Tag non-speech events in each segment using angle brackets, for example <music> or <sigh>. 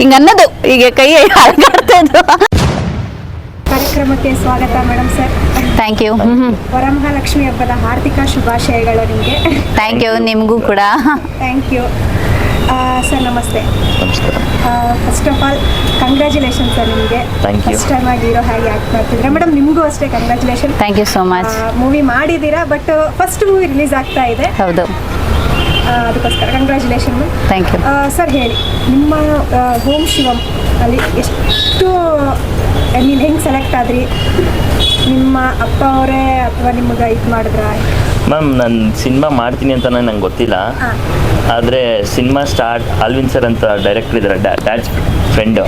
ಹಿಂಗ ಅನ್ನೋದು. ಈಗ ಕೈ ಹಾಗಾಡ್ತಾ ಇದ್ರು ಕಾರ್ಯಕ್ರಮಕ್ಕೆ ಸ್ವಾಗತ madam sir thank you Varamahalakshmi ಹಬ್ಬದ ಹಾರ್ದಿಕ ಶುಭಾಶಯಗಳು ನಿಮಗೆ. ಥ್ಯಾಂಕ್ ಯು ನಿಮಗೂ ಕೂಡ. ಥ್ಯಾಂಕ್ ಯು ಸರ್ ನಮಸ್ತೆ. ನಮಸ್ಕಾರ first of all congratulation sir ನಿಮಗೆ. ಫಸ್ಟ್ ಟೈಮ್ ಆಗಿ ಹೀರೋ ಹಾಗೆ ಆಕ್ಟ್ ಮಾಡ್ತಿದ್ರೆ ಮೇಡಮ್ ನಿಮಗೂ ಅಷ್ಟೇ congratulation thank you so much movie ಮಾಡಿದ್ದೀರಾ ಬಟ್ ಫಸ್ಟ್ ಮೂವಿ ರಿಲೀಸ್ ಆಗ್ತಾ ಇದೆ. ಹೌದು. ಅದಕ್ಕೋಸ್ಕರ ಕಂಗ್ರ್ಯಾಚುಲೇಷನ್ ಥ್ಯಾಂಕ್ ಯು ಸರ್ ಹೇಳಿ ನಿಮ್ಮ ಹೋಮ್ ಶಿವಮ್ ಅಲ್ಲಿ ಎಷ್ಟು ನೀನು ಹೆಂಗೆ ಸೆಲೆಕ್ಟ್ ಆದ್ರಿ? ನಿಮ್ಮ ಅಪ್ಪ ಅವರೇ ಅಥವಾ ನಿಮಗೆ ಇದು ಮಾಡಿದ್ರ? ಮ್ಯಾಮ್ ನಾನು ಸಿನಿಮಾ ಮಾಡ್ತೀನಿ ಅಂತ ನಂಗೆ ಗೊತ್ತಿಲ್ಲ. ಆದರೆ ಸಿನಿಮಾ ಸ್ಟಾರ್ಟ್ ಅಲ್ವಿನ್ ಸರ್ ಅಂತ ಡೈರೆಕ್ಟರ್ ಇದ್ದಾರೆ ಡ್ಯಾಡ್ಸ್ ಫ್ರೆಂಡು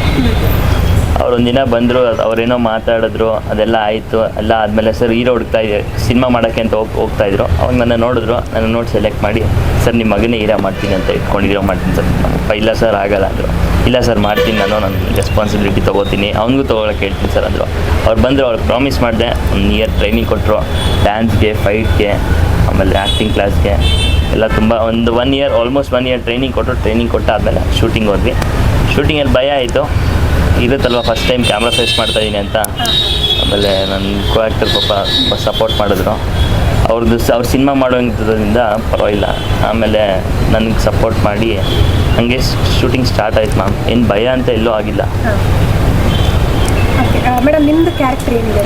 ಅವ್ರು ಒಂದಿನ ಬಂದರು, ಅವರೇನೋ ಮಾತಾಡಿದ್ರು, ಅದೆಲ್ಲ ಆಯಿತು, ಎಲ್ಲ ಆದಮೇಲೆ ಸರ್ ಹೀರೋ ಹುಡುಕ್ತಾ ಇದೆ ಸಿನಿಮಾ ಮಾಡೋಕ್ಕೆ ಅಂತ ಹೋಗಿ, ಹೋಗ್ತಾ ಇದ್ರು. ಅವಾಗ ನನ್ನ ನೋಡಿದ್ರು, ನನ್ನ ನೋಡಿ ಸೆಲೆಕ್ಟ್ ಮಾಡಿ, ಸರ್ ನಿಮ್ಮ ಮಗನೇ ಹೀರೋ ಮಾಡ್ತೀನಿ ಅಂತ ಇಟ್ಕೊಂಡು ಹೀರೋ ಮಾಡ್ತೀನಿ ಸರ್. ಅಪ್ಪ ಇಲ್ಲ ಸರ್, ಆಗಲ್ಲ ಅಂದರು. ಇಲ್ಲ ಸರ್, ಮಾಡ್ತೀನಿ ನಾನು ನನ್ನ ರೆಸ್ಪಾನ್ಸಿಬಿಲಿಟಿ ತೊಗೋತೀನಿ, ಅವನಿಗೂ ತೊಗೊಳಕ್ಕೆ ಹೇಳ್ತೀನಿ ಸರ್ ಅಂದರು. ಅವ್ರು ಬಂದರು ಅವ್ರಿಗೆ ಪ್ರಾಮಿಸ್ ಮಾಡಿದೆ, ಒಂದು ಇಯರ್ ಟ್ರೈನಿಂಗ್ ಕೊಟ್ಟರು ಡ್ಯಾನ್ಸ್ಗೆ ಫೈಟ್ಗೆ ಆಮೇಲೆ ಆ್ಯಕ್ಟಿಂಗ್ ಕ್ಲಾಸ್ಗೆ ಎಲ್ಲ ತುಂಬ ಒಂದು one year almost one year training ಕೊಟ್ಟರು ಟ್ರೈನಿಂಗ್ ಕೊಟ್ಟಾದಮೇಲೆ ಶೂಟಿಂಗ್ ಹೋದ್ವಿ. ಶೂಟಿಂಗಲ್ಲಿ ಭಯ ಆಯಿತು. ಇರುತ್ತಲ್ವ ಫಸ್ಟ್ ಟೈಮ್ ಕ್ಯಾಮ್ರಾ ಫೇಸ್ ಮಾಡ್ತಾ ಇದ್ದೀನಿ ಅಂತ? ಆಮೇಲೆ ನನ್ನ ಕೋ ಆ್ಯಕ್ಟರ್ ಪಾಪ ಸಪೋರ್ಟ್ ಮಾಡಿದ್ರು. ಅವ್ರದ್ದು ಅವ್ರ ಸಿನಿಮಾ ಮಾಡೋದ್ರಿಂದ ಪರವಾಗಿಲ್ಲ. ಆಮೇಲೆ ನನಗೆ ಸಪೋರ್ಟ್ ಮಾಡಿ, ಹಾಗೆ ಶೂಟಿಂಗ್ ಸ್ಟಾರ್ಟ್ ಆಯ್ತು ಮ್ಯಾಮ್ ಏನು ಭಯ ಅಂತ ಎಲ್ಲೂ ಆಗಿಲ್ಲ. ಮೇಡಮ್, ನಿಮ್ದು ಕ್ಯಾರೆಕ್ಟರ್ ಏನಿದೆ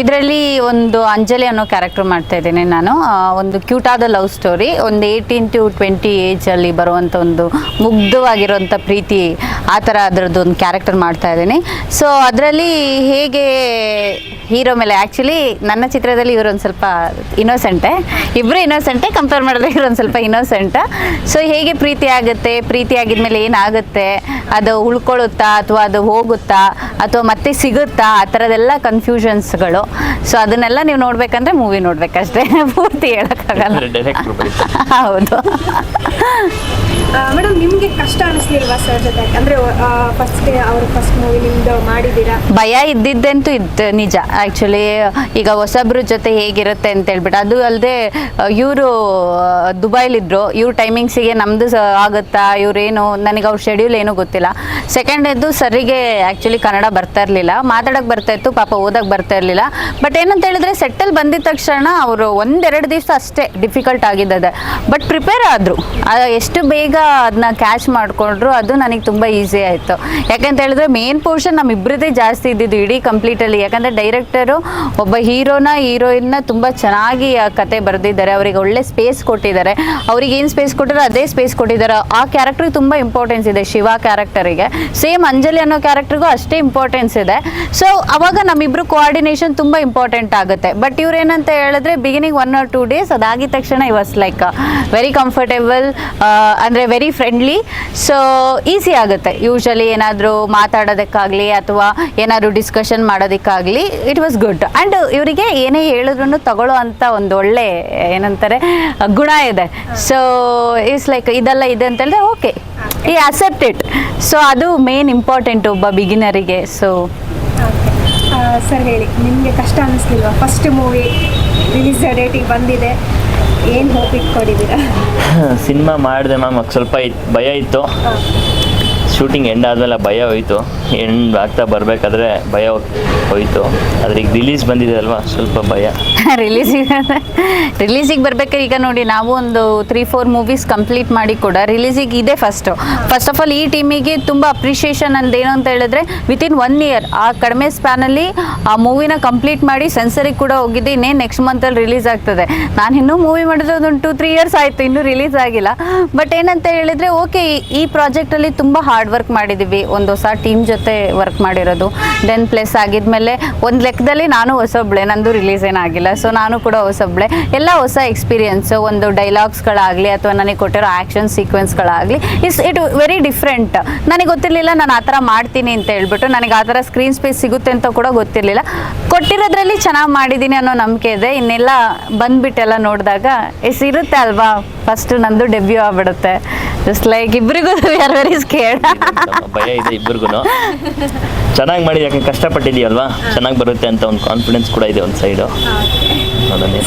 ಇದರಲ್ಲಿ? ಒಂದು ಅಂಜಲಿ ಅನ್ನೋ ಕ್ಯಾರೆಕ್ಟರ್ ಮಾಡ್ತಾ ಇದ್ದೀನಿ ನಾನು. ಒಂದು ಕ್ಯೂಟ್ ಆದ ಲವ್ ಸ್ಟೋರಿ ಒಂದು ಏಯ್ಟೀನ್ ಟು ಟ್ವೆಂಟಿ ಅಲ್ಲಿ ಬರುವಂತ ಒಂದು ಮುಗ್ಧವಾಗಿರುವಂಥ ಪ್ರೀತಿ ಆ ಥರ ಅದರದ್ದು ಒಂದು ಕ್ಯಾರೆಕ್ಟರ್ ಮಾಡ್ತಾ ಇದ್ದೀನಿ. ಸೊ ಅದರಲ್ಲಿ ಹೇಗೆ ಹೀರೋ ಮೇಲೆ ಆ್ಯಕ್ಚುಲಿ ನನ್ನ ಚಿತ್ರದಲ್ಲಿ ಇವರು ಸ್ವಲ್ಪ ಇನ್ನೋಸೆಂಟೆ ಇಬ್ಬರು ಇನ್ನೋಸೆಂಟೆ ಕಂಪೇರ್ ಮಾಡಿದ್ರೆ ಇವರು ಸ್ವಲ್ಪ ಇನ್ನೋಸೆಂಟ ಸೊ ಹೇಗೆ ಪ್ರೀತಿ ಆಗುತ್ತೆ, ಪ್ರೀತಿ ಆಗಿದ್ಮೇಲೆ ಏನಾಗುತ್ತೆ, ಅದು ಉಳ್ಕೊಳ್ಳುತ್ತಾ ಅಥವಾ ಅದು ಹೋಗುತ್ತಾ ಅಥವಾ ಮತ್ತೆ ಸಿಗುತ್ತಾ ಆ ಥರದೆಲ್ಲ ಕನ್ಫ್ಯೂಷನ್ಸ್ಗಳು ಸೊ ಅದನ್ನೆಲ್ಲ ನೀವು ನೋಡ್ಬೇಕಂದ್ರೆ ಮೂವಿ ನೋಡ್ಬೇಕಷ್ಟೇ. <laughs> ಪೂರ್ತಿ ಹೇಳೋಕ್ಕಾಗಲ್ಲ. ಹೌದು. ಮೇಡಮ್ ನಿಮಗೆ ಕಷ್ಟ ಅನಿಸ್ಲಿಲ್ವಾ ಸರ್ ಜೊತೆ? ಅಂದರೆ ಫಸ್ಟ್ ಅವರು ಫಸ್ಟ್ ಮೂವಿ ನಿಮ್ದು ಮಾಡಿದ್ದೀರಾ? ಭಯ ಇದ್ದಿದ್ದಂತೂ ಇದ್ದ ನಿಜ. ಆ್ಯಕ್ಚುಲಿ ಈಗ ಹೊಸಬ್ರ ಜೊತೆ ಹೇಗಿರುತ್ತೆ ಅಂತ ಹೇಳ್ಬಿಟ್ಟು, ಅದು ಅಲ್ಲದೆ ಇವರು ದುಬೈಲಿದ್ರು. ಇವ್ರ ಟೈಮಿಂಗ್ಸಿಗೆ ನಮ್ಮದು ಆಗುತ್ತಾ? ಇವ್ರೇನು, ನನಗೆ ಅವ್ರ ಶೆಡ್ಯೂಲ್ ಏನೂ ಗೊತ್ತಿಲ್ಲ. ಸೆಕೆಂಡ್ ಇದ್ದು ಸರಿಗೆ ಆ್ಯಕ್ಚುಲಿ ಕನ್ನಡ ಬರ್ತಾ ಇರಲಿಲ್ಲ. ಮಾತಾಡೋಕೆ ಬರ್ತಾ ಇತ್ತು, ಪಾಪ ಓದಕ್ಕೆ ಬರ್ತಾ ಇರಲಿಲ್ಲ. ಬಟ್ ಏನಂತ ಹೇಳಿದ್ರೆ ಸೆಟ್ಟಲ್ ಬಂದಿದ ತಕ್ಷಣ ಅವರು ಒಂದೆರಡು ದಿವಸ ಅಷ್ಟೇ ಡಿಫಿಕಲ್ಟ್ ಆಗಿದ್ದದೆ ಬಟ್ ಪ್ರಿಪೇರ್ ಆದರು. ಎಷ್ಟು ಬೇಗ ಅದನ್ನ ಕ್ಯಾಚ್ ಮಾಡಿಕೊಂಡ್ರು, ಅದು ನನಗೆ ತುಂಬ ಈಸಿ ಆಯಿತು. ಯಾಕಂತ ಹೇಳಿದ್ರೆ ಮೇನ್ ಪೋರ್ಷನ್ ನಮ್ಮಿಬ್ಬರದೇ ಜಾಸ್ತಿ ಇದ್ದಿದ್ದು ಇಡೀ ಕಂಪ್ಲೀಟಲ್ಲಿ ಯಾಕಂದರೆ ಡೈರೆಕ್ಟರು ಒಬ್ಬ ಹೀರೋನ ಹೀರೋಯಿನ್ನ ತುಂಬ ಚೆನ್ನಾಗಿ ಆ ಕತೆ ಬರೆದಿದ್ದಾರೆ. ಅವರಿಗೆ ಒಳ್ಳೆ ಸ್ಪೇಸ್ ಕೊಟ್ಟಿದ್ದಾರೆ. ಅವ್ರಿಗೆ ಏನು ಸ್ಪೇಸ್ ಕೊಟ್ಟಿರೋ ಅದೇ ಸ್ಪೇಸ್ ಕೊಟ್ಟಿದ್ದಾರೆ. ಆ ಕ್ಯಾರೆಕ್ಟ್ರಿಗೆ ತುಂಬ ಇಂಪಾರ್ಟೆನ್ಸ್ ಇದೆ ಶಿವ ಕ್ಯಾರೆಕ್ಟರಿಗೆ ಸೇಮ್ ಅಂಜಲಿ ಅನ್ನೋ ಕ್ಯಾರೆಕ್ಟ್ರಿಗೂ ಅಷ್ಟೇ ಇಂಪಾರ್ಟೆನ್ಸ್ ಇದೆ. ಸೊ ಅವಾಗ ನಮ್ಮಿಬ್ರು ಕೋಆರ್ಡಿನೇಷನ್ ತುಂಬ ಇಂಪಾರ್ಟೆಂಟ್ ಆಗುತ್ತೆ. ಬಟ್ ಇವ್ರು ಏನಂತ ಹೇಳಿದ್ರೆ beginning one or two days ಅದಾಗಿದ ತಕ್ಷಣ he was like very comfortable ಅಂದರೆ ವೆರಿ ಫ್ರೆಂಡ್ಲಿ ಸೊ ಈಸಿ ಆಗುತ್ತೆ. ಯೂಶಲಿ ಏನಾದರೂ ಮಾತಾಡೋದಕ್ಕಾಗಲಿ ಅಥವಾ ಏನಾದರೂ ಡಿಸ್ಕಷನ್ ಮಾಡೋದಕ್ಕಾಗಲಿ ಇಟ್ ವಾಸ್ ಗುಡ್ ಆ್ಯಂಡ್ ಇವರಿಗೆ ಏನೇ ಹೇಳಿದ್ರು ತಗೊಳ್ಳೋ ಅಂತ ಒಂದು ಒಳ್ಳೆ, ಏನಂತಾರೆ, ಗುಣ ಇದೆ. ಸೊ ಇಟ್ಸ್ ಲೈಕ್ ಇದೆಲ್ಲ ಇದೆ ಅಂತ ಹೇಳಿದ್ರೆ ಓಕೆ ಈ ಅಕ್ಸೆಪ್ಟ್ ಇಟ್ ಸೊ ಅದು ಮೇನ್ ಇಂಪಾರ್ಟೆಂಟ್ ಒಬ್ಬ ಬಿಗಿನರಿಗೆ ಸೊ ಸರ್ ಹೇಳಿ, ನಿಮಗೆ ಕಷ್ಟ ಅನ್ನಿಸ್ಲಿಲ್ವಾ ಫಸ್ಟ್ ಮೂವಿ ರಿಲೀಸ್ ಡೇಟಿಗೆ ಬಂದಿದೆ. ಏನು ಹೋಪ್ ಇಟ್ಕೊಂಡಿದ್ದೀರಾ ಸಿನಿಮಾ ಮಾಡಿದೆ ಮ್ಯಾಮ್ ಸ್ವಲ್ಪ ಭಯ ಇತ್ತು. ಶೂಟಿಂಗ್ ಎಂಡ್ ಆದಮೇಲೆ ಭಯ ಹೋಯಿತು. ಎಂಡ್ ಆಗ್ತಾ ಬರಬೇಕಾದ್ರೆ ಭಯ ಹೋಯಿತು. ಆದರೆ ಈಗ ರಿಲೀಸ್ ಬಂದಿದೆ ಅಲ್ವಾ? ಸ್ವಲ್ಪ ಭಯ. <laughs> ರಿಲೀಸಿಗೆ ರಿಲೀಸಿಗೆ ಬರ್ಬೇಕಾದ್ರೆ ಈಗ ನೋಡಿ, ನಾವು ಒಂದು ತ್ರೀ ಫೋರ್ ಮೂವೀಸ್ ಕಂಪ್ಲೀಟ್ ಮಾಡಿ ಕೂಡ ರಿಲೀಸಿಗೆ ಇದೆ ಫಸ್ಟು ಫಸ್ಟ್ ಆಫ್ ಆಲ್ ಈ ಟೀಮಿಗೆ ತುಂಬ ಅಪ್ರಿಷಿಯೇಷನ್ ಅಂದೇನು ಅಂತ ಹೇಳಿದ್ರೆ ವಿತಿನ್ ಒನ್ ಇಯರ್ ಆ ಕಡಿಮೆ ಸ್ಪ್ಯಾನಲ್ಲಿ ಆ ಮೂವಿನ ಕಂಪ್ಲೀಟ್ ಮಾಡಿ ಸೆನ್ಸರಿಗೆ ಕೂಡ ಹೋಗಿದ್ದೆ ಇನ್ನೇ ನೆಕ್ಸ್ಟ್ ಮಂತಲ್ಲಿ ರಿಲೀಸ್ ಆಗ್ತದೆ. ನಾನು ಇನ್ನೂ ಮೂವಿ ಮಾಡಿದ್ರೆ ಒಂದು ಟೂ ತ್ರೀ ಇಯರ್ಸ್ ಆಯಿತು. ಇನ್ನೂ ರಿಲೀಸ್ ಆಗಿಲ್ಲ. ಬಟ್ ಏನಂತ ಹೇಳಿದರೆ ಓಕೆ ಈ ಪ್ರಾಜೆಕ್ಟಲ್ಲಿ ತುಂಬ ಹಾರ್ಡ್ ವರ್ಕ್ ಮಾಡಿದ್ದೀವಿ ಒಂದು ಹೊಸ ಟೀಮ್ ಜೊತೆ ವರ್ಕ್ ಮಾಡಿರೋದು. ದೆನ್ ಪ್ಲಸ್ ಆಗಿದ್ಮೇಲೆ ಒಂದು ಲೆಕ್ಕದಲ್ಲಿ ನಾನು ಹೊಸೊಬ್ಳೆ, ನಂದು ರಿಲೀಸ್ ಏನಾಗಿಲ್ಲ ಸೊ ನಾನು ಕೂಡ ಹೊಸೊಬ್ಳೆ. ಎಲ್ಲ ಹೊಸ ಎಕ್ಸ್ಪೀರಿಯನ್ಸು ಒಂದು ಡೈಲಾಗ್ಸ್ಗಳಾಗಲಿ ಅಥವಾ ನನಗೆ ಕೊಟ್ಟಿರೋ ಆ್ಯಕ್ಷನ್ ಸೀಕ್ವೆನ್ಸ್ಗಳಾಗಲಿ ಇಸ್ ಇಟ್ ವೆರಿ ಡಿಫ್ರೆಂಟ್ ನನಗೆ ಗೊತ್ತಿರಲಿಲ್ಲ, ನಾನು ಆ ಥರ ಮಾಡ್ತೀನಿ ಅಂತ ಹೇಳ್ಬಿಟ್ಟು ನನಗೆ ಆ ಥರ ಸ್ಕ್ರೀನ್ ಸ್ಪೇಸ್ ಸಿಗುತ್ತೆ ಅಂತ ಕೂಡ ಗೊತ್ತಿರಲಿಲ್ಲ. ಕೊಟ್ಟಿರೋದ್ರಲ್ಲಿ ಚೆನ್ನಾಗಿ ಮಾಡಿದ್ದೀನಿ ಅನ್ನೋ ನಂಬಿಕೆ ಇದೆ. ಇನ್ನೆಲ್ಲ ಬಂದ್ಬಿಟ್ಟೆಲ್ಲ ನೋಡಿದಾಗ ಎಸ್ ಇರುತ್ತೆ ಅಲ್ವಾ? ಫಸ್ಟ್ ನಂದು ಡೆಬ್ಯೂ ಆಗ್ಬಿಡುತ್ತೆ. ಜಸ್ಟ್ ಲೈಕ್ ಇಬ್ಬರಿಗೂ ಆರ್ ವೆರಿ ಸ್ಕೇರ್ಡ್ ಭಯ ಇದೆ ಇಬ್ಬರಿಗೂ ಚೆನ್ನಾಗಿ ಮಾಡಿ ಯಾಕೆ ಕಷ್ಟಪಟ್ಟಿದೀಯಲ್ವಾ ಚೆನ್ನಾಗಿ ಬರುತ್ತೆ ಅಂತ ಒಂದು ಕಾನ್ಫಿಡೆನ್ಸ್ ಕೂಡ ಇದೆ ಒಂದು ಸೈಡು ನನಗೆ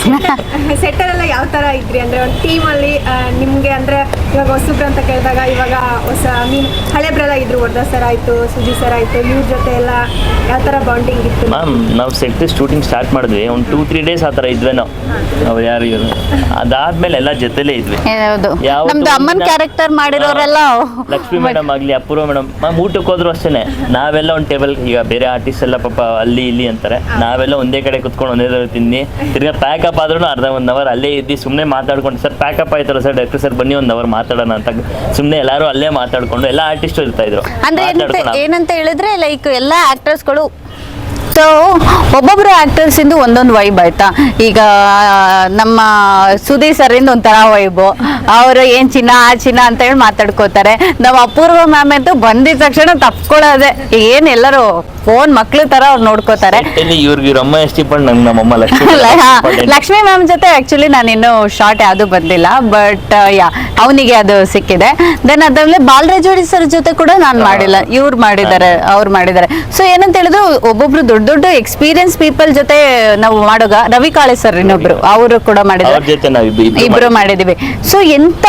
ಸೆಟ್ಟರ್ <laughs> ಎಲ್ಲ ಯಾವ ತರ ಇದ್ರಿ? ಅಂದ್ರೆ ಒಂದು ಟೀಮ್ ಅಲ್ಲಿ ನಿಮ್ಗೆ ಅಂದ್ರೆ ಇವಾಗ ಹೊಸಬ್ರು ಅಂತ ಕೇಳಿದಾಗ ಇವಾಗ ಹೊಸ ಐ ಮೀನ್ ಹಳೆಬ್ರೆಲ್ಲ ಇದ್ರು ವರ್ಧಾ ಸರ್ ಆಯ್ತು ಸುಜಿ ಸರ್ ಆಯ್ತು ಇವ್ರ ಜೊತೆ ಎಲ್ಲ ಯಾವ ತರ ಬಾಂಡಿಂಗ್ ಇತ್ತು? ಮ್ಯಾಮ್ ನಾವು ಸೆಟ್ ಶೂಟಿಂಗ್ ಸ್ಟಾರ್ಟ್ ಮಾಡಿದ್ವಿ. ಒಂದು ಟೂ ತ್ರೀ ಡೇಸ್ ಆ ಥರ ಇದ್ವಿ ನಾವು. ನಾವು ಯಾರು ಇವರು? ಅದಾದ್ಮೇಲೆ ಎಲ್ಲ ಜೊತೆಲೇ ಇದ್ವಿ. ನಮ್ದು ಅಮ್ಮನ್ ಕ್ಯಾರೆಕ್ಟರ್ ಮಾಡಿರೋರೆಲ್ಲ <laughs> ಲಕ್ಷ್ಮಿ ಮೇಡಮ್ ಆಗಲಿ ಅಪೂರ್ವ ಮೇಡಮ್ ಮ್ಯಾಮ್ ಊಟಕ್ಕೆ ಹೋದ್ರು ಅಷ್ಟೇನೆ. ನಾವೆಲ್ಲ ಒಂದು ಟೇಬಲ್ ಈಗ ಬೇರೆ ಆರ್ಟಿಸ್ಟ್ ಎಲ್ಲ ಪಾಪ ಅಲ್ಲಿ ಇಲ್ಲಿ ಅಂತಾರೆ. ನಾವೆಲ್ಲ ಒಂದೇ ಕಡೆ ಕುತ್ಕೊಂಡು ಒಂದೇ ತಿನ್ನಿ ತಿಂದು ತಿರ್ಗಾ ಪ್ಯಾಕಪ್ ಆದ್ರೂ ಅರ್ಧ ಒಂದು ಅವರ್ ಅಲ್ಲೇ ಇದ್ದು ಸುಮ್ಮನೆ ಮಾತಾಡ್ಕೊಂಡು ಸರ್ ಪ್ಯಾಕಪ್ ಆಯ್ತಲ್ಲ ಸರ್ ಡಾಕ್ಟರ್ ಸರ್ ಬನ್ನಿ ಒಂದು ಅವರ್ ಮಾತಾಡೋಣ ಅಂತ ಸುಮ್ಮನೆ ಎಲ್ಲರೂ ಅಲ್ಲೇ ಮಾತಾಡ್ಕೊಂಡು ಎಲ್ಲ ಆರ್ಟಿಸ್ಟ್ ಇರ್ತಾ ಇದ್ರು. ಅಂದ್ರೆ ಏನಂತ ಮಾತಾಡ್ಕೊಂಡು. ಏನಂತ ಹೇಳಿದ್ರೆ ಲೈಕ್ ಎಲ್ಲ ಆಕ್ಟರ್ಸ್ಗಳು ಸೊ ಒಬ್ಬೊಬ್ರು ಆಕ್ಟರ್ಸ್ ಇಂದು ಒಂದೊಂದು ವೈಬ್ ಆಯ್ತಾ? ಈಗ ನಮ್ಮ ಸುದೀ ಸರಿಂದ ಒಂಥರ ವೈಬು ಅವರು ಏನ್ ಚಿನ್ನ ಆ ಚಿನ್ನ ಅಂತ ಹೇಳಿ ಮಾತಾಡ್ಕೋತಾರೆ. ನಮ್ಮ ಅಪೂರ್ವ ಮ್ಯಾಮ್ ಅಂತೂ ಬಂದಿದ ತಕ್ಷಣ ತಪ್ಕೊಳ್ಳೋದೆ ಏನ್ ಎಲ್ಲರೂ ಫೋನ್ ಮಕ್ಳ ತರ ಅವ್ರು ನೋಡ್ಕೋತಾರೆ. ಲಕ್ಷ್ಮಿ ಮ್ಯಾಮ್ ಜೊತೆ ಆಕ್ಚುಲಿ ನಾನು ಇನ್ನು ಶಾರ್ಟ್ ಯಾವುದು ಬಂದಿಲ್ಲ. ಬಟ್ ಯಾ ಅವನಿಗೆ ಅದು ಸಿಕ್ಕಿದೆ. ದೆನ್ ಅದ್ರಲ್ಲಿ ಬಾಲರಾಜೋಡಿ ಸರ್ ಜೊತೆ ಕೂಡ ನಾನು ಮಾಡಿಲ್ಲ. ಇವ್ರು ಮಾಡಿದ್ದಾರೆ ಅವ್ರು ಮಾಡಿದ್ದಾರೆ. ಸೊ ಏನಂತ ಹೇಳಿದ್ರು ಒಬ್ಬೊಬ್ರು ದೊಡ್ಡ ದೊಡ್ಡ ಎಕ್ಸ್ಪೀರಿಯನ್ಸ್ ಪೀಪಲ್ ಜೊತೆ ನಾವು ಮಾಡೋಗ ರವಿ ಕಾಳೆ ಸರ್ ಇನ್ನೊಬ್ರು. ಅವರು ಕೂಡ ಅವ್ರ ಜೊತೆ ನಾವು ಇಬ್ರು- ಇಬ್ರು ಇಬ್ರು ಮಾಡಿದೀವಿ. ಸೊ ಎಂತ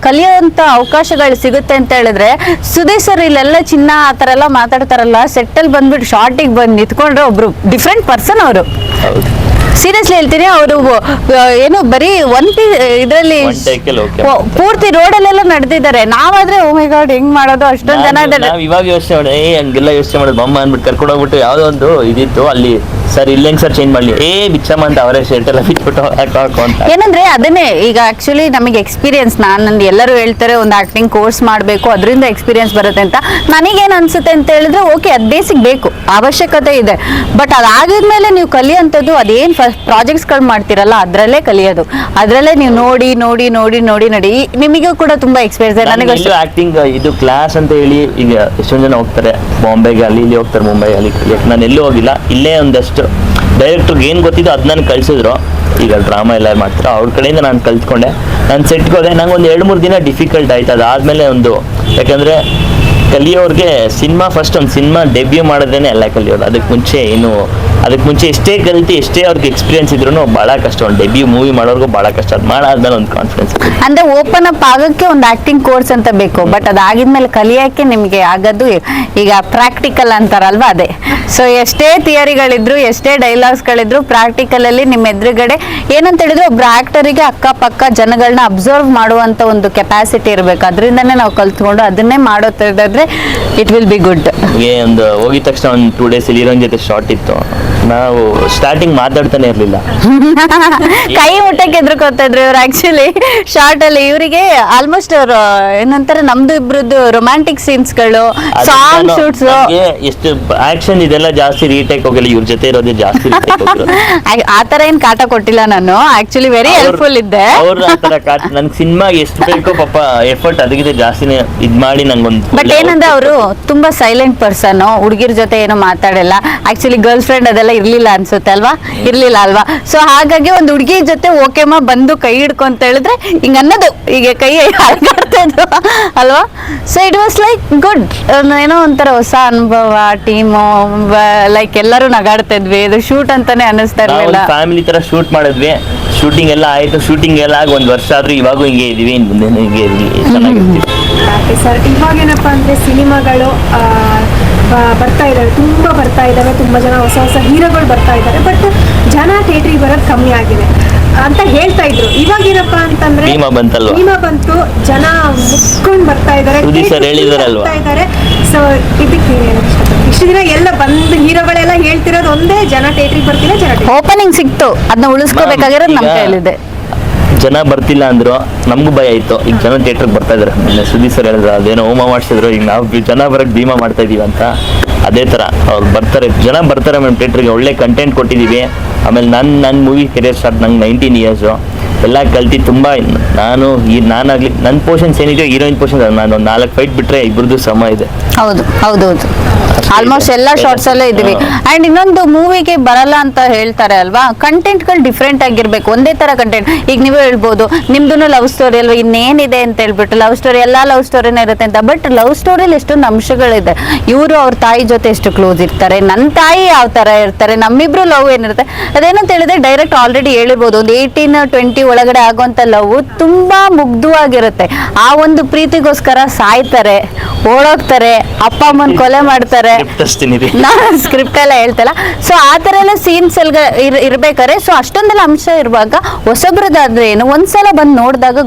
ಕಲಿಯುವಂತ ಅವಕಾಶಗಳು ಸಿಗುತ್ತೆ ಅಂತ ಹೇಳಿದ್ರೆ ಸುದೀಪ್ ಸರ್ ಇಲ್ಲೆಲ್ಲ ಚಿನ್ನ ಆ ತರ ಎಲ್ಲ ಮಾತಾಡ್ತಾರಲ್ಲ ಸೆಟ್ಟಲ್ ಬಂದ್ಬಿಟ್ಟು ಶಾರ್ಟಿಗೆ ಬಂದು ನಿಂತ್ಕೊಂಡ್ರೆ ಒಬ್ರು ಡಿಫ್ರೆಂಟ್ ಪರ್ಸನ್ ಅವರು. ಸೀರಿಯಸ್ ಸೀರಿಯಸ್ಲಿ ಹೇಳ್ತೀನಿ ಅವರು ಏನು ಬರೀ ಒನ್ ಇದ್ರಲ್ಲಿ ಇದರಲ್ಲಿ ಪೂರ್ತಿ ರೋಡಲ್ಲೆಲ್ಲ ನಡೆದಿದ್ದಾರೆ. ನಾವಾದ್ರೆ ಓ ಮೈ ಗಾಡ್ ಹೆಂಗ್ ಮಾಡೋದು? ಅಷ್ಟೊಂದು ಜನ ಇವಾಗ ಯೋಚನೆ ಮಾಡಿ ಏ ಹಂಗೆಲ್ಲ ಯೋಚನೆ ಮಾಡೋದು ಬಮ್ಮ ಅಂದ್ಬಿಟ್ಟು ಕರ್ಕೊಂಡು ಹೋಗ್ಬಿಟ್ಟು ಯಾವುದೋ ಒಂದು ಇದಿತ್ತು ಅಲ್ಲಿ ಸರ್ ಇಲ್ಲೇ ಸರ್ ಚೇಂಜ್ ಮಾಡಲಿ? ಏ ಬಿಚ್ಚಮ್ಮ ಅಂತ ಅವರೇ ಶರ್ಟ್ ಎಲ್ಲ ಬಿಟ್ಬಿಟ್ಟು ಹಾಕು ಅಂತ. ಏನಂದ್ರೆ ಅದನ್ನೇ ಈಗ ಆಕ್ಚುಲಿ ನಮಗೆ ಎಕ್ಸ್ಪೀರಿಯನ್ಸ್ ನಾನು ಎಲ್ಲರೂ ಹೇಳ್ತಾರೆ ಒಂದು ಆಕ್ಟಿಂಗ್ ಕೋರ್ಸ್ ಮಾಡಬೇಕು ಅದರಿಂದ ಎಕ್ಸ್ಪೀರಿಯನ್ಸ್ ಬರುತ್ತೆ ಅಂತ. ನನಗೇನು ಅನ್ಸುತ್ತೆ ಅಂತ ಹೇಳಿದ್ರೆ ಓಕೆ ಅದು ಬೇಸಿಕ್ ಬೇಕು ಅವಶ್ಯಕತೆ ಇದೆ. ಬಟ್ ಅದಾಗಿದ್ಮೇಲೆ ನೀವು ಕಲಿಯೋಂಥದ್ದು ಅದೇನು ಫಸ್ಟ್ ಪ್ರಾಜೆಕ್ಟ್ಸ್ಗಳು ಮಾಡ್ತೀರಲ್ಲ ಅದರಲ್ಲೇ ಕಲಿಯೋದು. ಅದರಲ್ಲೇ ನೀವು ನೋಡಿ ನೋಡಿ ನೋಡಿ ನೋಡಿ ನೋಡಿ. ನಿಮಗೂ ಕೂಡ ತುಂಬಾ ಎಕ್ಸ್ಪೀರಿಯನ್ಸ್ ಇದೆ. ನನಗೆ ಆಕ್ಟಿಂಗ್ ಇದು ಕ್ಲಾಸ್ ಅಂತ ಹೇಳಿ ಈಗ ಎಷ್ಟೊಂದು ಜನ ಹೋಗ್ತಾರೆ. ಬಾಂಬೆಗೆ ಅಲ್ಲಿ ಇಲ್ಲಿ ಹೋಗ್ತಾರೆ ಮುಂಬೈ ಅಲ್ಲಿ. ನಾನು ಎಲ್ಲೂ ಹೋಗಿಲ್ಲ. ಇಲ್ಲೇ ಒಂದಷ್ಟು ಡೈರೆಕ್ಟ್ರಿಗೆ ಏನು ಗೊತ್ತಿದ್ದು ಅದು ನನಗೆ ಕಳಿಸಿದ್ರು. ಈಗ ಡ್ರಾಮಾ ಎಲ್ಲ ಮಾಡ್ತಾರೆ, ಅವ್ರ ಕಡೆಯಿಂದ ನಾನು ಕಲ್ತ್ಕೊಂಡೆ ನಾನು ಸೆಟ್ಗೆ ಹೋದೆ ನಂಗೆ ಒಂದು ಎರಡು ಮೂರು ದಿನ ಡಿಫಿಕಲ್ಟ್ ಆಯ್ತು. ಅದಾದಮೇಲೆ ಒಂದು ಯಾಕಂದರೆ ಕಲಿಯೋರಿಗೆ ಸಿನಿಮಾ ಫಸ್ಟ್ ಒಂದು ಸಿನಿಮಾ ಡೆಬ್ಯೂ ಮಾಡಿದ್ರೇ ಎಲ್ಲ ಕಲಿಯೋದು. ಅದಕ್ಕೆ ಮುಂಚೆ ಏನು ಅದಕ್ಕೆ ಮುಂಚೆ ಎಷ್ಟೇ ಕಲಿತು ಎಷ್ಟೇ ಅವ್ರಿಗೆ ಎಕ್ಸ್ಪೀರಿಯನ್ಸ್ ಇದ್ರು ಬಹಳ ಕಷ್ಟ. ಒಂದು ಡೆಬ್ಯೂ ಮೂವಿ ಮಾಡೋರ್ಗು ಬಹಳ ಕಷ್ಟ. ಅದು ಮಾಡಾದ್ಮೇಲೆ ಒಂದು ಕಾನ್ಫಿಡೆನ್ಸ್ ಅಂದ್ರೆ ಓಪನ್ ಅಪ್ ಆಗಕ್ಕೆ ಒಂದು ಆಕ್ಟಿಂಗ್ ಕೋರ್ಸ್ ಅಂತ ಬೇಕು. ಬಟ್ ಅದಾಗಿದ್ಮೇಲೆ ಕಲಿಯಕ್ಕೆ ನಿಮಗೆ ಆಗೋದು ಈಗ ಪ್ರಾಕ್ಟಿಕಲ್ ಅಂತಾರಲ್ವಾ ಅದೇ. ಸೊ ಎಷ್ಟೇ ಥಿಯರಿಗಳಿದ್ರು ಎಷ್ಟೇ ಡೈಲಾಗ್ಸ್ಗಳಿದ್ರು ಪ್ರಾಕ್ಟಿಕಲ್ ಅಲ್ಲಿ ನಿಮ್ಮ ಎದುರುಗಡೆ ಏನಂತ ಹೇಳಿದ್ರು ಒಬ್ರು ಆಕ್ಟರಿಗೆ ಅಕ್ಕಪಕ್ಕ ಜನಗಳನ್ನ ಅಬ್ಸರ್ವ್ ಮಾಡುವಂತ ಒಂದು ಕೆಪಾಸಿಟಿ ಇರಬೇಕು. ಅದರಿಂದನೇ ನಾವು ಕಲ್ತ್ಕೊಂಡು ಅದನ್ನೇ ಮಾಡೋದ್ರೆ ಇಟ್ ವಿಲ್ ಬಿ ಗುಡ್ ಒಂದು ಹೋಗಿದ ತಕ್ಷಣ ಒಂದು ಟೂ ಡೇಸ್ ಇಲ್ಲಿ ಜೊತೆ ಶಾರ್ಟ್ ಇತ್ತು. ನಾವು ಸ್ಟಾರ್ಟಿಂಗ್ ಮಾತಾಡ್ತಾನೆ ಇರಲಿಲ್ಲ. <laughs> ಕೈ ಮುಟ್ಟಕ್ಕೆ ಎದ್ರಕೋತಾ ಇದ್ರು ಇವ್ರು ಆಕ್ಚುಲಿ ಶಾರ್ಟ್ ಅಲ್ಲಿ ಇವರಿಗೆ ಆಲ್ಮೋಸ್ಟ್ ಅವ್ರು ಏನಂತಾರೆ ನಮ್ದು ಇಬ್ರದ್ದು ರೊಮ್ಯಾಂಟಿಕ್ ಸೀನ್ಸ್ಗಳು ಸಾಂಗ್ ಶೂಟ್ಸ್ ಎಷ್ಟು ಆಕ್ಷನ್ ಇದೆಲ್ಲ ಜಾಸ್ತಿ ರೀಟೇಕ್ ಹೋಗಿಲ್ಲ ಇವ್ರ ಜೊತೆ ಇರೋದೇ ಜಾಸ್ತಿ <laughs> ಆತರ ಏನ್ ಕಾಟ ಕೊಟ್ಟಿಲ್ಲ ನಾನು. ಆಕ್ಚುಲಿ ವೆರಿ ಹೆಲ್ಪ್ಫುಲ್ ಇದ್ದೆ. ಅವ್ರ ಸಿನಿಮಾ ಕಾಟ್ ನನ್ಗೆ ಸಿನಿಮಾಗೆ ಎಷ್ಟು ಬೇಕೋ ಪಾಪ ಎಫರ್ಟ್ ಅದಕ್ಕಿಂತ ಜಾಸ್ತಿನೇ ಇದ್ ಮಾಡಿ ನಂಗೊಂದು ಬಟ್ ಏನಂದ್ರೆ ಅವರು ತುಂಬಾ ಸೈಲೆಂಟ್ ಪರ್ಸನ್ ಹುಡುಗಿರ್ ಜೊತೆ ಏನೋ ಮಾತಾಡಲ್ಲ. ಆಕ್ಚುಲಿ ಗರ್ಲ್ ಫ್ರೆಂಡ್ ಅದೆಲ್ಲ ಇರ್ಲಿಲ್ಲ ಅನ್ಸುತ್ತೆ ಅಲ್ವಾ? ಇರ್ಲಿಲ್ಲ ಅಲ್ವಾ? ಸೊ ಹಾಗಾಗಿ ಒಂದು ಹುಡುಗಿ ಜೊತೆ ಓಕೆಮ್ಮ ಬಂದು ಕೈ ಹಿಡ್ಕೊಂತ ಹೇಳಿದ್ರೆ ಹಿಂಗ ಅನ್ನೋದು. ಈಗ ಕೈ ಅಲ್ಗಾಡ್ತಾ ಇದ್ವು ಅಲ್ವಾ so it was like good ಏನೋ ಒಂಥರ ಹೊಸ ಅನುಭವ ಟೀಮು ಲೈಕ್ ಎಲ್ಲರೂ ನಗಾಡ್ತಾ ಇದ್ವಿ. ಇದು ಶೂಟ್ ಅಂತಾನೆ ಅನ್ನಿಸ್ತಾ ಇರಲಿಲ್ಲ. ಫ್ಯಾಮಿಲಿ ತರ ಶೂಟ್ ಮಾಡಿದ್ವಿ. ಶೂಟಿಂಗ್ ಎಲ್ಲ ಆಯ್ತು. ಶೂಟಿಂಗ್ ಎಲ್ಲ ಆಗಿ ಒಂದು ವರ್ಷ ಆದ್ರೂ ಇವಾಗೂ ಹಿಂಗೆ ಇದೀವಿ. ಮುಂದೆ ಹಿಂಗೆ ಇರ್ಲಿ. ಚೆನ್ನಾಗಿರ್ತೀವಿ. ಓಕೆ ಸರ್ ಇವಾಗೇನಪ್ಪ ಅಂದರೆ ಸಿನಿಮಾಗಳು ಬರ್ತಾ ಇದ್ದಾವೆ ತುಂಬ ಬರ್ತಾ ಇದ್ದಾವೆ ತುಂಬ ಜನ ಹೊಸ ಹೊಸ ಹೀರೋಗಳು ಬರ್ತಾ ಇದ್ದಾರೆ ಬಟ್ ಜನ ಥಿಯೇಟ್ರಿಗೆ ಬರೋದು ಕಮ್ಮಿ ಆಗಿದೆ. ಅಂತ ಹೇಳ್ತಾ ಇದ್ರು. ಇವಾಗ ಏನಪ್ಪಾ ಅಂತಂದ್ರೆ ಭೀಮಾ ಬಂತು ಜನ ಮುಕ್ಕೊಂಡು ಬರ್ತಾ ಇದ್ದಾರೆ ಸುದೀಪ್ ಸರ್ ಹೇಳಿದಾರಲ್ವಾ? ಇದ್ದಾರೆ ಸೊ ಇದಕ್ಕೆ? ಇಷ್ಟು ದಿನ ಎಲ್ಲ ಬಂದ್ ಹೀರೋಗಳೆಲ್ಲ ಹೇಳ್ತಿರೋದು ಒಂದೇ ಜನ ಥಿಯೇಟ್ರಿಗೆ ಬರ್ತಿಲ್ಲ ಜನ ಓಪನಿಂಗ್ ಸಿಕ್ತು. ಅದನ್ನ ಉಳಿಸ್ಕೋಬೇಕಾಗಿರೋದು ನಮ್ಮ ಕೈಲಿದೆ ಜನ ಬರ್ತಿಲ್ಲ ಅಂದ್ರು ನಮಗೂ ಭಯ ಆಯ್ತು ಈಗ ಜನ ಥಿಯೇಟರ್ಗೆ ಬರ್ತಾ ಇದಾರೆ. ಮೊನ್ನೆ ಸುದೀಪ್ ಸರ್ ಹೇಳಿದ್ರು, ಅದೇನೋ ಹೋಮ ಮಾಡಿಸಿದ್ರು, ಈಗ ನಾವು ಜನ ಬರಕ್ ಭೀಮಾ ಮಾಡ್ತಾ ಇದೀವಿ ಅಂತ. ಅದೇ ತರ ಅವ್ರು ಬರ್ತಾರೆ. ಜನ ಬರ್ತಾರೆ ಮೇಡಮ್ ಥಿಯೇಟ್ರಿಗೆ ಒಳ್ಳೆ ಕಂಟೆಂಟ್ ಕೊಟ್ಟಿದೀವಿ. ಆಮೇಲೆ ನನ್ನ ನನ್ನ ಮೂವಿ ಕೆರಿಯರ್ ಸ್ಟಾರ್ಟ್ ನಂಗೆ ನೈನ್ಟೀನ್ ಇಯರ್ಸು ಎಲ್ಲ ಕಲ್ತಿ ತುಂಬ ನಾನು ಈ ನಾನಾಗ್ಲಿ ನನ್ನ ಪೋರ್ಷನ್ಸ್ ಏನಿದೆಯೋ ಹೀರೋಯಿನ್ ಪೋರ್ಷನ್ ನಾನು ಒಂದು ನಾಲ್ಕು ಫೈಟ್ ಬಿಟ್ರೆ ಇಬ್ಬರದ್ದು ಸಮ ಇದೆ. ಹೌದು ಹೌದು ಹೌದು ಆಲ್ಮೋಸ್ಟ್. ಎಲ್ಲ ಶಾರ್ಟ್ಸ್ ಅಲ್ಲೇ ಇದೀವಿ. ಅಂಡ್ ಇನ್ನೊಂದು ಮೂವಿಗೆ ಬರಲ್ಲ ಅಂತ ಹೇಳ್ತಾರೆ ಅಲ್ವಾ? ಕಂಟೆಂಟ್ಗಳು ಡಿಫ್ರೆಂಟ್ ಆಗಿರ್ಬೇಕು. ಒಂದೇ ತರ ಕಂಟೆಂಟ್ ಈಗ ನೀವೇ ಹೇಳ್ಬೋದು ನಿಮ್ದು ಲವ್ ಸ್ಟೋರಿ ಅಲ್ವಾ? ಇನ್ನೇನಿದೆ ಅಂತ ಹೇಳ್ಬಿಟ್ಟು ಲವ್ ಸ್ಟೋರಿ ಎಲ್ಲಾ ಲವ್ ಸ್ಟೋರಿನೇ ಇರುತ್ತೆ ಅಂತ. ಬಟ್ ಲವ್ ಸ್ಟೋರಿಲಿ ಎಷ್ಟೊಂದು ಅಂಶಗಳಿದೆ. ಇವರು ಅವ್ರ ತಾಯಿ ಜೊತೆ ಎಷ್ಟು ಕ್ಲೋಸ್ ಇರ್ತಾರೆ ನನ್ನ ತಾಯಿ ಯಾವ ತರ ಇರ್ತಾರೆ ನಮ್ಮಿಬ್ರು ಲವ್ ಏನಿರುತ್ತೆ? ಅದೇನಂತ ಹೇಳಿದ್ರೆ ಡೈರೆಕ್ಟ್ ಆಲ್ರೆಡಿ ಹೇಳಿರ್ಬೋದು. ಒಂದು ಏಯ್ಟೀನ್ ಟ್ವೆಂಟಿ ಒಳಗಡೆ ಆಗುವಂತ ಲವ್ ತುಂಬಾ ಮುಗ್ಧವಾಗಿರುತ್ತೆ. ಆ ಒಂದು ಪ್ರೀತಿಗೋಸ್ಕರ ಸಾಯ್ತಾರೆ ಓಡೋಗ್ತಾರೆ ಅಪ್ಪ ಅಮ್ಮನ ಕೊಲೆ ಮಾಡ್ತಾರೆ. <laughs> ನಾನು ಸ್ಕ್ರಿಪ್ಟ್ ಎಲ್ಲ ಹೇಳ್ತಲ್ಲ. ಸೊ ಆ ತರ ಎಲ್ಲ ಸೀನ್ಸ್ ಎಲ್ಲ ಇರ್- ಇರ್ಬೇಕಾದ್ರೆ ಸೊ ಅಷ್ಟೊಂದೆಲ್ಲ ಅಂಶ ಇರುವಾಗ ಹೊಸಬ್ರದ್ದಾದ್ರೆ ಏನು ಒಂದ್ಸಲ ಬಂದು ನೋಡಿದಾಗ